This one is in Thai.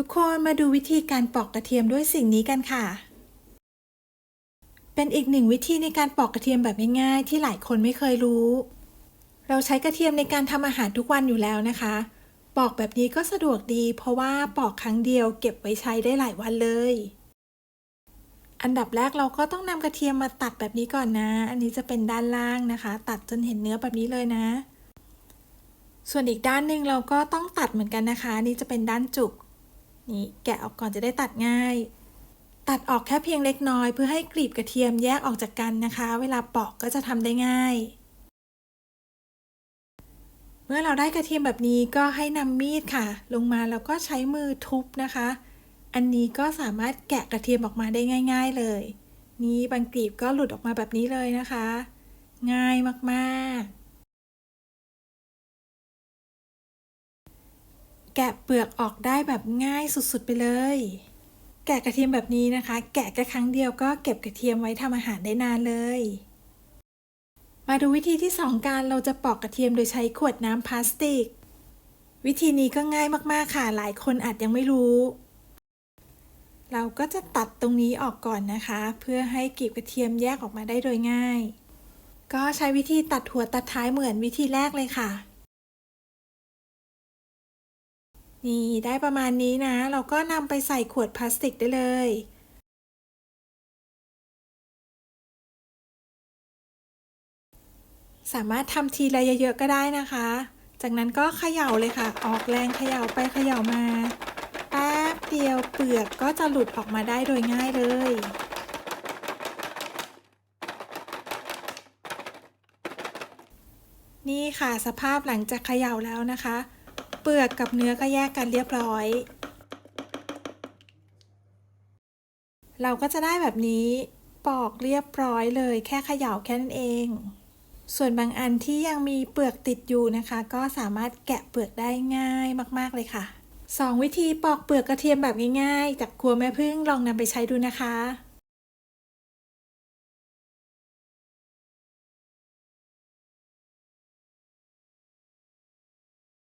ทุกคนมาดูวิธีการปอกกระเทียมด้วยสิ่งนี้กันค่ะ เป็นอีกหนึ่งวิธีในการปอกกระเทียมแบบง่ายๆที่หลายคนไม่เคยรู้ เราใช้กระเทียมในการทำอาหารทุกวันอยู่แล้วนะคะ ปอกแบบนี้ก็สะดวกดี เพราะว่าปอกครั้งเดียวเก็บไว้ใช้ได้หลายวันเลย อันดับแรกเราก็ต้องนำกระเทียมมาตัดแบบนี้ก่อนนะ อันนี้จะเป็นด้านล่างนะคะ ตัดจนเห็นเนื้อแบบนี้เลยนะ ส่วนอีกด้านหนึ่งเราก็ต้องตัดเหมือนกันนะคะ นี่จะเป็นด้านจุก นี่แกะออกก่อนจะได้ตัดง่าย ตัดออกแค่เพียงเล็กน้อยเพื่อให้กลีบกระเทียมแยกออกจากกันนะคะ เวลาปอกก็จะทำได้ง่าย เมื่อเราได้กระเทียมแบบนี้ก็ให้นำมีดค่ะ ลงมาแล้วก็ใช้มือทุบนะคะ อันนี้ก็สามารถแกะกระเทียมออกมาได้ง่าย ๆ เลย นี่บางกลีบก็หลุดออกมาแบบนี้เลยนะคะ ง่ายมากๆ แกะเปลือกออกได้แบบง่ายสุดๆไปเลย แกะกระเทียมแบบนี้นะคะ แกะแค่ครั้งเดียวก็เก็บกระเทียมไว้ทำอาหารได้นานเลย มาดูวิธีที่สองการเราจะปอกกระเทียมโดยใช้ขวดน้ำพลาสติก วิธีนี้ก็ง่ายมากๆค่ะหลายคนอาจยังไม่รู้ เราก็จะตัดตรงนี้ออกก่อนนะคะ เพื่อให้กลีบกระเทียมแยกออกมาได้โดยง่าย ก็ใช้วิธีตัดหัวตัดท้ายเหมือนวิธีแรกเลยค่ะ นี่ได้ประมาณนี้นะ เราก็นำไปใส่ขวดพลาสติกได้เลยสามารถทำทีละเยอะๆก็ได้นะคะ จากนั้นก็เขย่าเลยค่ะ ออกแรงเขย่าไปเขย่ามา แป๊บเดียวเปลือกก็จะหลุดออกมาได้โดยง่ายเลย นี่ค่ะสภาพหลังจากเขย่าแล้วนะคะ เปลือกกับเนื้อก็แยกกันเรียบร้อย เราก็จะได้แบบนี้ปอกเรียบร้อยเลย แค่เขย่าแค่นั้นเอง ส่วนบางอันที่ยังมีเปลือกติดอยู่นะคะ ก็สามารถแกะเปลือกได้ง่ายมากๆเลยค่ะ 2 วิธีปอกเปลือกกระเทียมแบบง่ายๆ จากครัวแม่พึ่งลองนำไปใช้ดูนะคะ